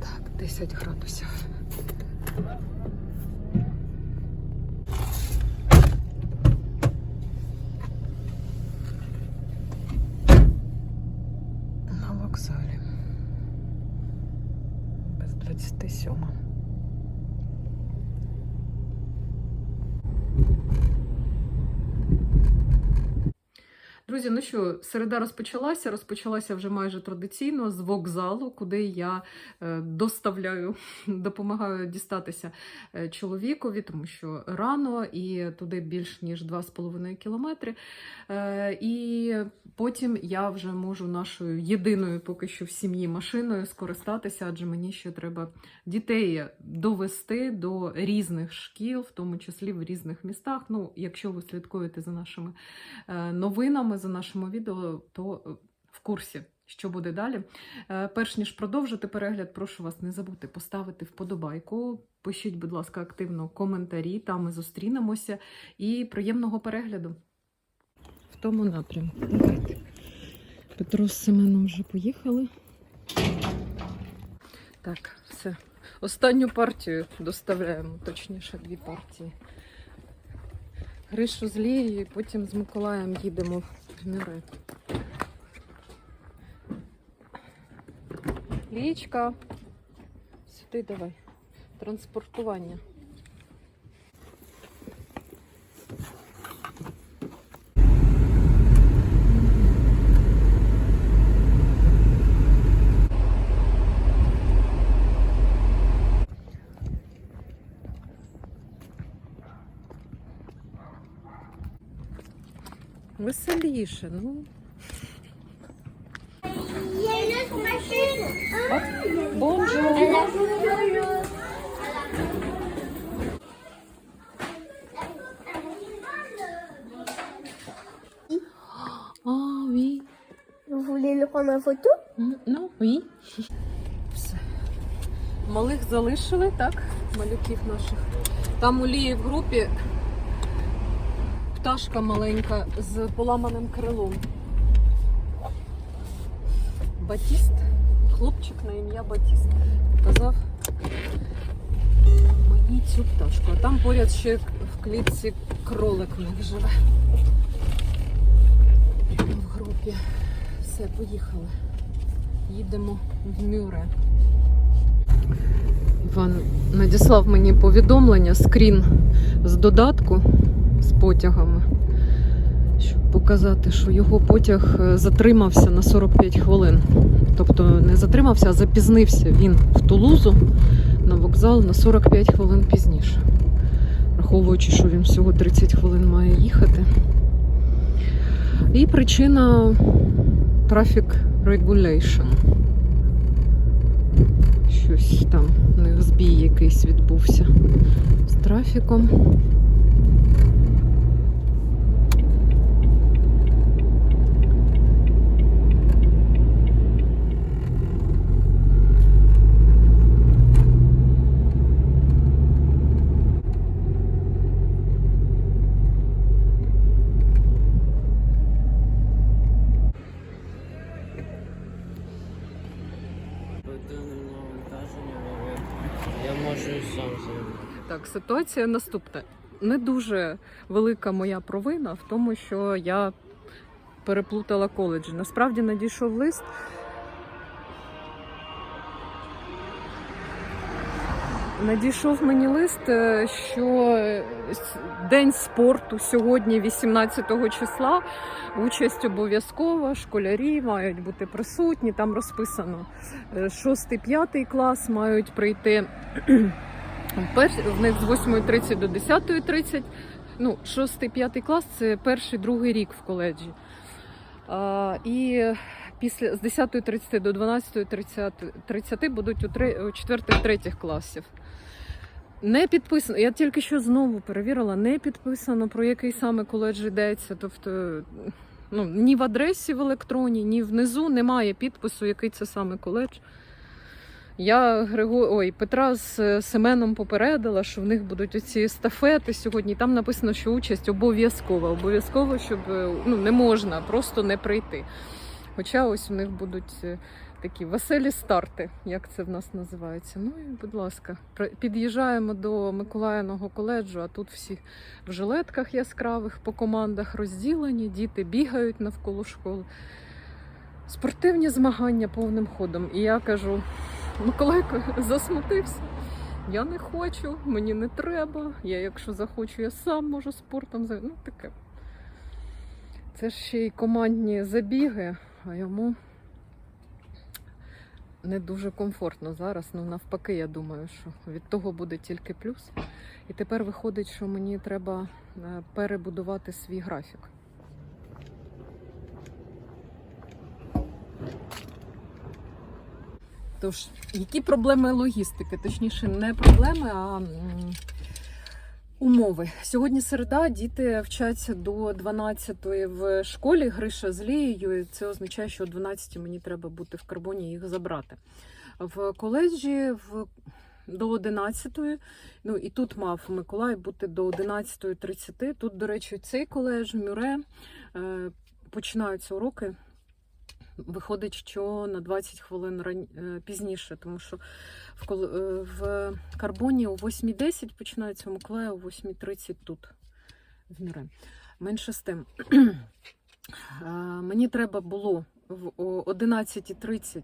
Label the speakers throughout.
Speaker 1: Так, 10 градусів. На вокзалі. Без 27. Друзі, ну що, середа розпочалася. Розпочалася вже майже традиційно з вокзалу, куди я е, доставляю, допомагаю дістатися е, чоловікові, тому що рано і туди більш ніж 2,5 кілометри. Е, І потім я вже можу нашою єдиною поки що в сім'ї машиною скористатися, адже мені ще треба дітей довести до різних шкіл, в тому числі в різних містах. Ну, якщо ви слідкуєте за нашими новинами, за нашими відео, то е, в курсі. Що буде далі? Е, Перш ніж продовжити перегляд, прошу вас не забудьте поставити вподобайку. Пишіть, будь ласка, активно коментарі, там ми зустрінемося. І приємного перегляду в тому напрямку. Петро з Семеном вже поїхали. Так, все. Останню партію доставляємо, точніше, дві партії. Гришу з Лією, потім з Миколаєм їдемо Мюре. Лічка. Сюди давай. Транспортування. Веселіше, ну. Бонжур. А, oui.
Speaker 2: Vous voulez le prendre en photo
Speaker 1: Ну, oui. Все. Малих залишили, так? Малюків наших. Там у Лії в групі пташка маленька з поламаним крилом. Батіст. Хлопчик на ім'я Батіст. Показав мені цю пташку. А там поряд ще в клітці кролик них живе. В групі. Все, поїхали. Їдемо в Мюре. Іван надіслав мені повідомлення, скрін з додатку потягами, щоб показати, що його потяг е, затримався на 45 хвилин. Тобто не затримався, а запізнився він в Тулузу на вокзал на 45 хвилин пізніше. Враховуючи, що він всього 30 хвилин має їхати. І причина Traffic Regulation. Щось там у них збій якийсь відбувся з трафіком.
Speaker 3: Я можу і сам займатися.
Speaker 1: Так, ситуація наступна. Не дуже велика моя провина в тому, що я переплутала коледжі. Насправді надійшов лист. Надійшов мені лист, е, що е, День спорту сьогодні, 18 числа. Участь обов'язкова, школярі мають бути присутні. Там розписано 6-5 клас мають прийти. В них з 8.30 до 10.30. Ну, 6-5 клас це перший другий рік в коледжі. А, і після з 10.30 до 12.30 30 будуть у 4-3 класів. Не підписано, я тільки що знову перевірила, не підписано про який саме коледж йдеться. Тобто ну, ні в адресі в електроні, ні внизу немає підпису, який це саме коледж. Я Григо... Ой, Петра з е, Семеном попередила, що в них будуть оці естафети сьогодні. Там написано, що участь обов'язкова. Обов'язково, щоб е, ну, не можна просто не прийти. Хоча ось у них будуть е, такі веселі старти, як це в нас називається. Ну і, будь ласка, під'їжджаємо до Миколаївного коледжу, а тут всі в жилетках яскравих по командах розділені, діти бігають навколо школи. Спортивні змагання повним ходом. І я кажу, Миколайко засмутився. Я не хочу, мені не треба. Я, якщо захочу, я сам можу спортом займатися. Ну, таке. Це ж ще й командні забіги, а йому не дуже комфортно зараз. Ну, навпаки, я думаю, що від того буде тільки плюс. І тепер виходить, що мені треба е, перебудувати свій графік. Тож, які проблеми логістики? Точніше, не проблеми, а умови. Сьогодні середа, діти вчаться до 12 в школі, Гриша з Лією. Це означає, що о 12 мені треба бути в карбоні їх забрати. В коледжі в до 11, ну і тут мав Миколай бути до 11.30. Тут, до речі, цей коледж Мюре починаються уроки. Виходить, що на 20 хвилин е, пізніше, тому що в, е, Карбоні о 8.10 починається, у Миколая о 8.30 тут, в Мюре. Менше з тим. Мені треба було в 11.30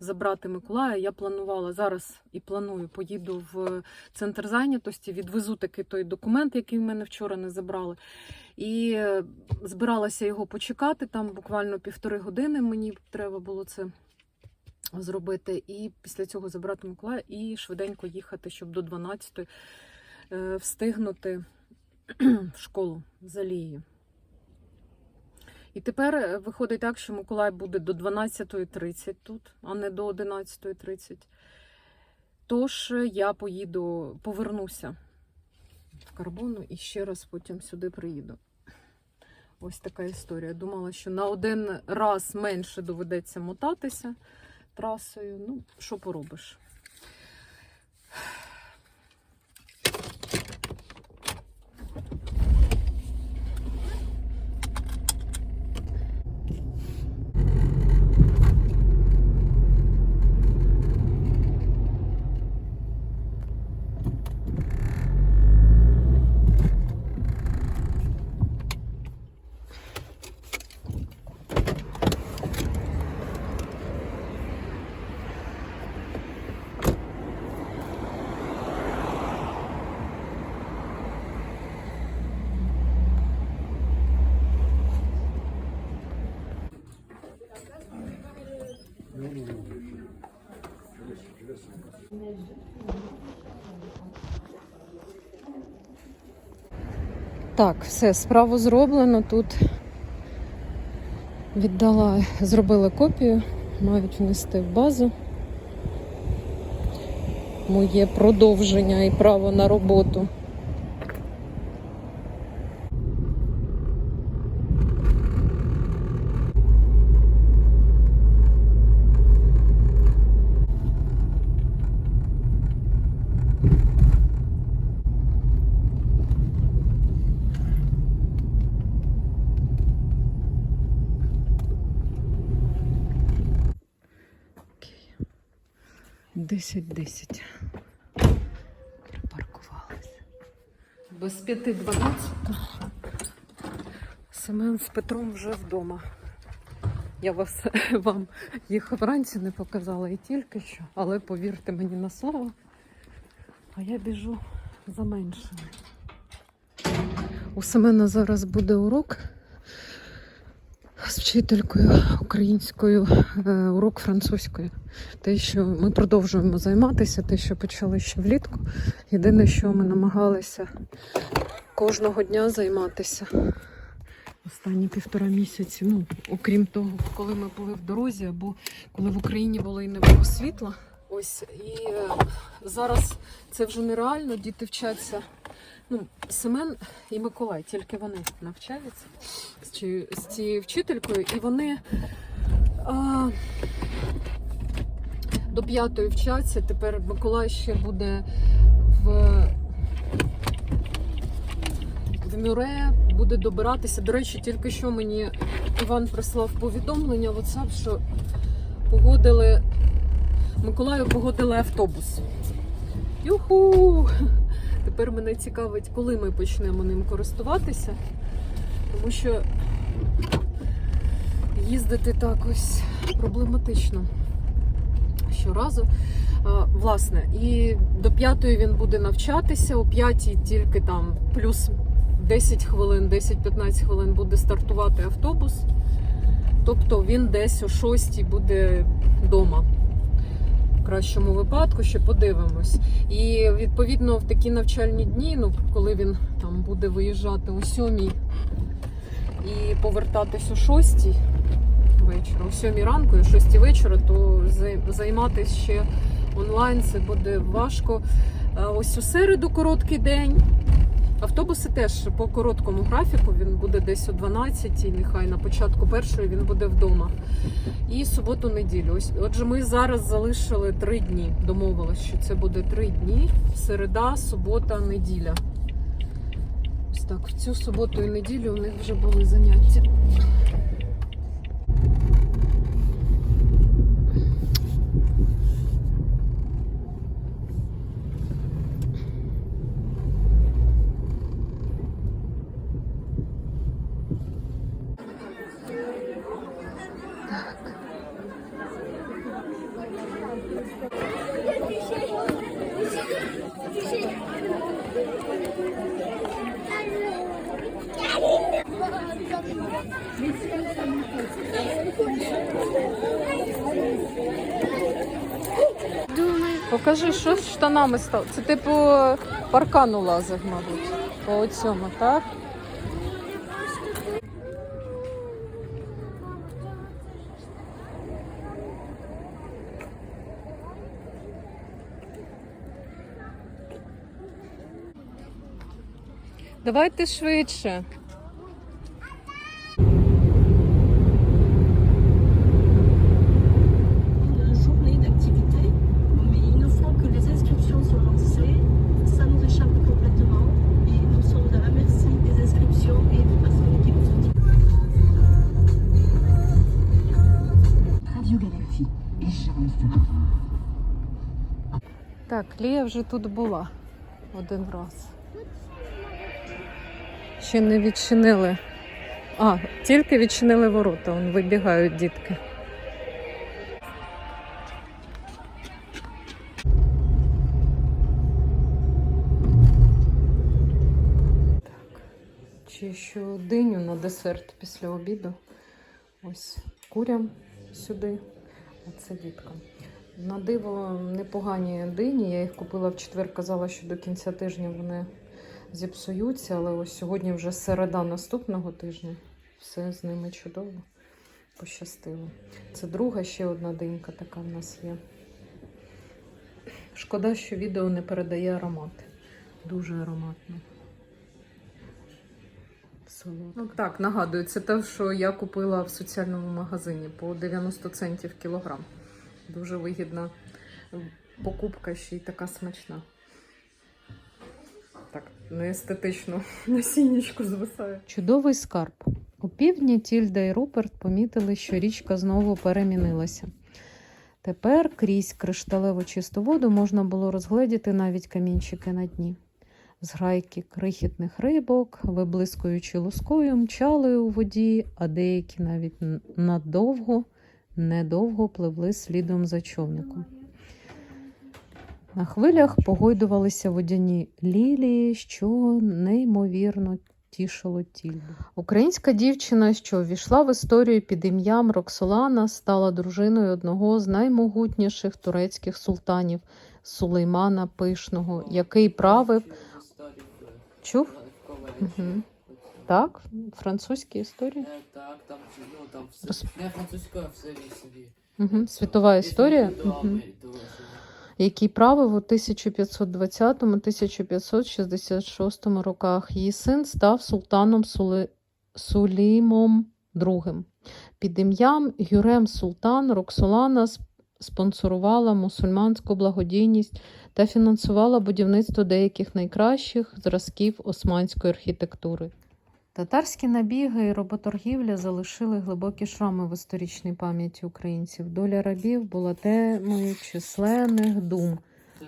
Speaker 1: забрати Миколая. Я планувала зараз і планую, поїду в центр зайнятості, відвезу таки той документ, який в мене вчора не забрали. І е, збиралася його почекати. Там буквально півтори години мені треба було це зробити. І після цього забрати Миколая і швиденько їхати, щоб до 12 е, встигнути в школу за Лією. І тепер е, виходить так, що Миколай буде до 12.30 тут, а не до 11.30. Тож я поїду, повернуся в карбону і ще раз потім сюди приїду. Ось така історія. Думала, що на один раз менше доведеться мотатися трасою. Ну, що поробиш? Так, все, справу зроблено. Тут віддала, зробила копію, мають внести в базу. Моє продовження і право на роботу. 10-10. Припаркувалися. Без п'яти 12. Семен з Петром вже вдома. Я вас, вам їх вранці не показала і тільки що, але повірте мені на слово, а я біжу за меншими. У Семена зараз буде урок вчителькою українською, е, урок французької. Те, що ми продовжуємо займатися, те, що почали ще влітку. Єдине, що ми намагалися кожного дня займатися останні півтора місяці. Ну, окрім того, коли ми були в дорозі, або коли в Україні було і не було світла. Ось і е, зараз це вже нереально. Діти вчаться. Ну, Семен і Миколай, тільки вони навчаються з, цією- вчителькою, і вони а, до п'ятої вчаться. Тепер Миколай ще буде в, в Мюре, буде добиратися. До речі, тільки що мені Іван прислав повідомлення в WhatsApp, що погодили. Миколаю погодили автобус. Юху! Тепер мене цікавить, коли ми почнемо ним користуватися. Тому що їздити так ось проблематично щоразу. Власне, і до п'ятої він буде навчатися, о п'ятій тільки там плюс 10 хвилин, 10-15 хвилин буде стартувати автобус. Тобто він десь о 6 буде вдома. Кращому випадку, ще подивимось. І відповідно в такі навчальні дні, ну коли він там буде виїжджати о сьомій і повертатись о шостій вечора, о сьомій ранку о шостій вечора, то займатися ще онлайн це буде важко. Ось у середу короткий день. Автобуси теж по короткому графіку він буде десь о 12, нехай на початку першої він буде вдома. І суботу-неділю. Ось, отже, ми зараз залишили три дні. Домовилась, що це буде три дні: середа, субота, неділя. Ось так, в цю суботу і неділю у них вже були заняття. Покажи, що з штанами стало. Це типу паркану лазив, мабуть. По цьому, так?
Speaker 4: Et
Speaker 5: chance.
Speaker 1: Так, Лія вже тут була один раз. Ще не відчинили. А, тільки відчинили ворота, вон вибігають дітки. Так. Чи ще диню на десерт після обіду. Ось курям сюди, а це діткам. На диво непогані дині. Я їх купила в четвер, казала, що до кінця тижня вони зіпсуються, але ось сьогодні вже середа наступного тижня. Все з ними чудово. Пощастило. Це друга ще одна динька така в нас є. Шкода, що відео не передає аромат. Дуже ароматно. Ну так, нагадую, це те, що я купила в соціальному магазині по 90 центів кілограм. Дуже вигідна покупка, ще й така смачна. Так, не естетично насіннячку звисає. Чудовий скарб. У півдні Тільда і Руперт помітили, що річка знову перемінилася. Тепер крізь кришталево чисту воду можна було розгледіти навіть камінчики на дні. Зграйки крихітних рибок, виблискуючи лускою, мчали у воді, а деякі навіть надовго недовго пливли слідом за човником. На хвилях погойдувалися водяні лілії, що неймовірно тішило тільду. Українська дівчина, що ввійшла в історію під ім'ям Роксолана, стала дружиною одного з наймогутніших турецьких султанів Сулеймана Пишного, який правив. Чув? Угу. Так, французькі історії.
Speaker 3: Е, Так, там, ну, там все.
Speaker 1: Роз-
Speaker 3: Не французькою, а все собі.
Speaker 1: Угу. Світова історія.
Speaker 3: Угу.
Speaker 1: Який правив у 1520-1566 роках. Її син став султаном Сули... Сулімом II. Під ім'ям Гюрем Султан Роксолана сп- спонсорувала мусульманську благодійність та фінансувала будівництво деяких найкращих зразків османської архітектури. Татарські набіги і роботоргівля залишили глибокі шрами в історичній пам'яті українців. Доля рабів була темою численних дум,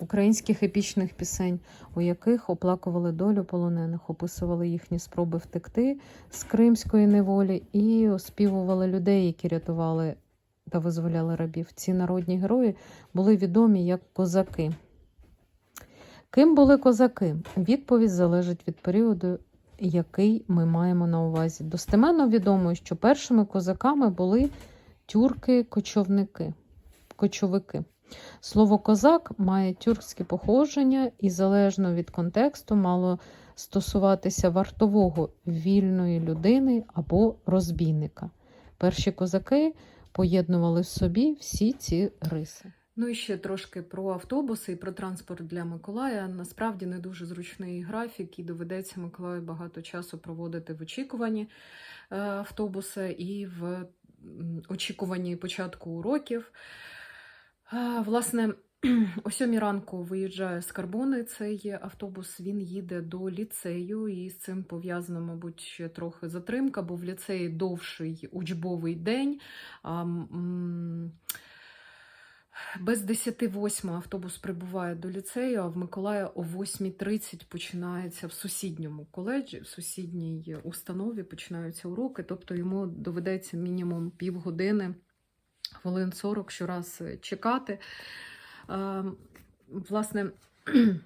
Speaker 1: українських епічних пісень, у яких оплакували долю полонених, описували їхні спроби втекти з кримської неволі і оспівували людей, які рятували та визволяли рабів. Ці народні герої були відомі як козаки. Ким були козаки? Відповідь залежить від періоду, який ми маємо на увазі. Достеменно відомо, що першими козаками були тюрки-кочовники. Кочовики. Слово козак має тюркське походження і залежно від контексту мало стосуватися вартового вільної людини або розбійника. Перші козаки поєднували в собі всі ці риси. Ну і ще трошки про автобуси і про транспорт для Миколая. Насправді не дуже зручний графік, і доведеться Миколаю багато часу проводити в очікуванні е, автобуса і в очікуванні початку уроків. Власне, о сьомій ранку виїжджає з Карбони цей автобус. Він їде до ліцею, і з цим пов'язано, мабуть, ще трохи затримка, бо в ліцеї довший учбовий день. Без 10.08 автобус прибуває до ліцею, а в Миколая о 8.30 починається в сусідньому коледжі, в сусідній установі починаються уроки, тобто йому доведеться мінімум півгодини, хвилин 40 щораз чекати. Е, Власне,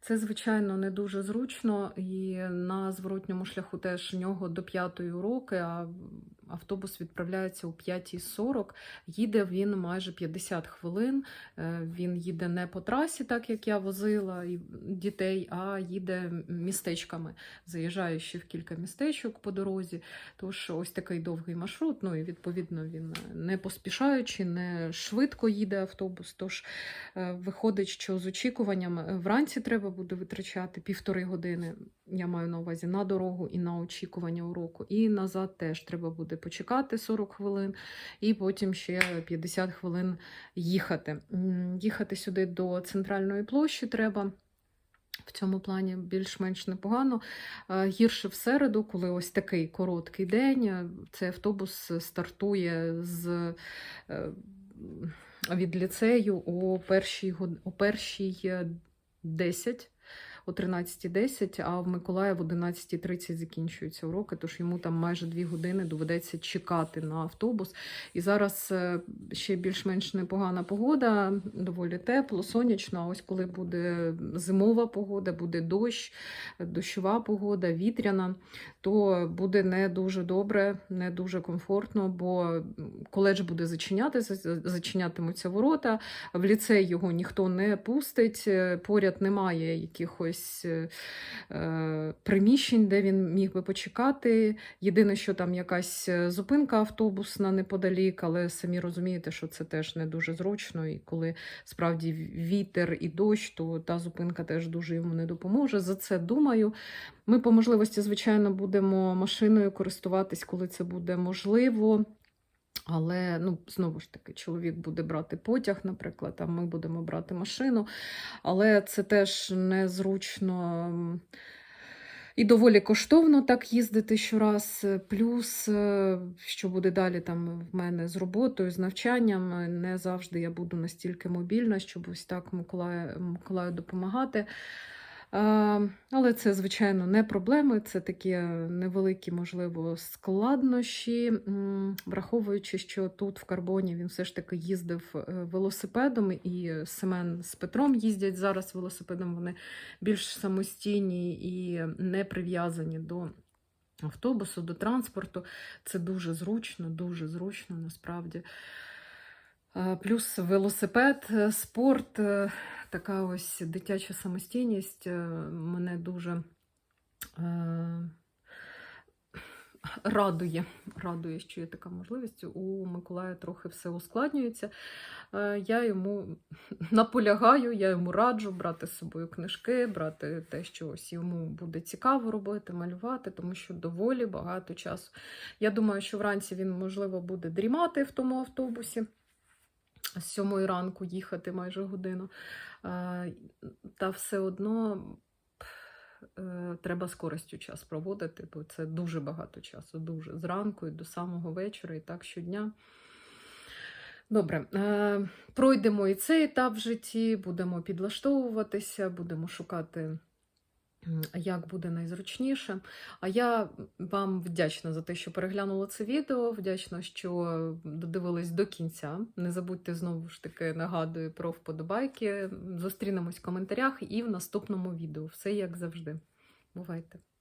Speaker 1: це, звичайно, не дуже зручно, і на зворотньому шляху теж в нього до п'ятої уроки, а автобус відправляється о 5.40. Їде він майже 50 хвилин. Е, Він їде не по трасі, так як я возила дітей, а їде містечками. Заїжджає ще в кілька містечок по дорозі. Тож ось такий довгий маршрут. Ну і відповідно він не поспішаючи, не швидко їде автобус. Тож е, виходить, що з очікуванням е, вранці треба буде витрачати півтори години. Я маю на увазі на дорогу і на очікування уроку. І назад теж треба буде почекати 40 хвилин, і потім ще 50 хвилин їхати. Їхати сюди до центральної площі треба. В цьому плані більш-менш непогано. Е, Гірше в середу, коли ось такий короткий день, е, цей автобус стартує з, е, від ліцею о першій, о першій е, 10, о 13.10, а в Миколаїв в 11.30 закінчуються уроки, тож йому там майже 2 години доведеться чекати на автобус. І зараз е, ще більш-менш непогана погода, доволі тепло, сонячно. А ось коли буде зимова погода, буде дощ, дощова погода, вітряна, то буде не дуже добре, не дуже комфортно, бо коледж буде зачинятися, зачинятимуться ворота. В ліцей його ніхто не пустить, е, поряд немає якихось е, е, приміщень, де він міг би почекати. Єдине, що там якась е, зупинка автобусна неподалік, але самі розумієте, що це теж не дуже зручно. І коли справді вітер і дощ, то та зупинка теж дуже йому не допоможе. За це думаю. Ми по можливості, звичайно, будемо машиною користуватись, коли це буде можливо. Але ну, знову ж таки, чоловік буде брати потяг, наприклад, а ми будемо брати машину. Але це теж незручно і доволі коштовно так їздити щораз. Плюс, е, що буде далі там в мене з роботою, з навчанням, е, не завжди я буду настільки мобільна, щоб ось так Миколаю, Миколаю допомагати. Е, Але це, звичайно, не проблеми, це такі невеликі, можливо, складнощі, враховуючи, що тут в Карбоні він все ж таки їздив е, велосипедом, і Семен з Петром їздять зараз велосипедом. Вони більш самостійні і не прив'язані до автобусу, до транспорту. Це дуже зручно, дуже зручно насправді. Е, Плюс велосипед, е, спорт, е, така ось дитяча самостійність мене дуже радує. Радує, що є така можливість. У Миколая трохи все ускладнюється. Я йому наполягаю, я йому раджу брати з собою книжки, брати те, що ось йому буде цікаво робити, малювати, тому що доволі багато часу. Я думаю, що вранці він, можливо, буде дрімати в тому автобусі з сьомої ранку їхати майже годину. Е, Та все одно е, треба з користю час проводити, бо це дуже багато часу, дуже зранку і до самого вечора, і так щодня. Добре, е, пройдемо і цей етап в житті, будемо підлаштовуватися, будемо шукати, як буде найзручніше. А я вам вдячна за те, що переглянули це відео. Вдячна, що додивились до кінця. Не забудьте знову ж таки нагадую про вподобайки. Зустрінемось в коментарях і в наступному відео. Все як завжди. Бувайте!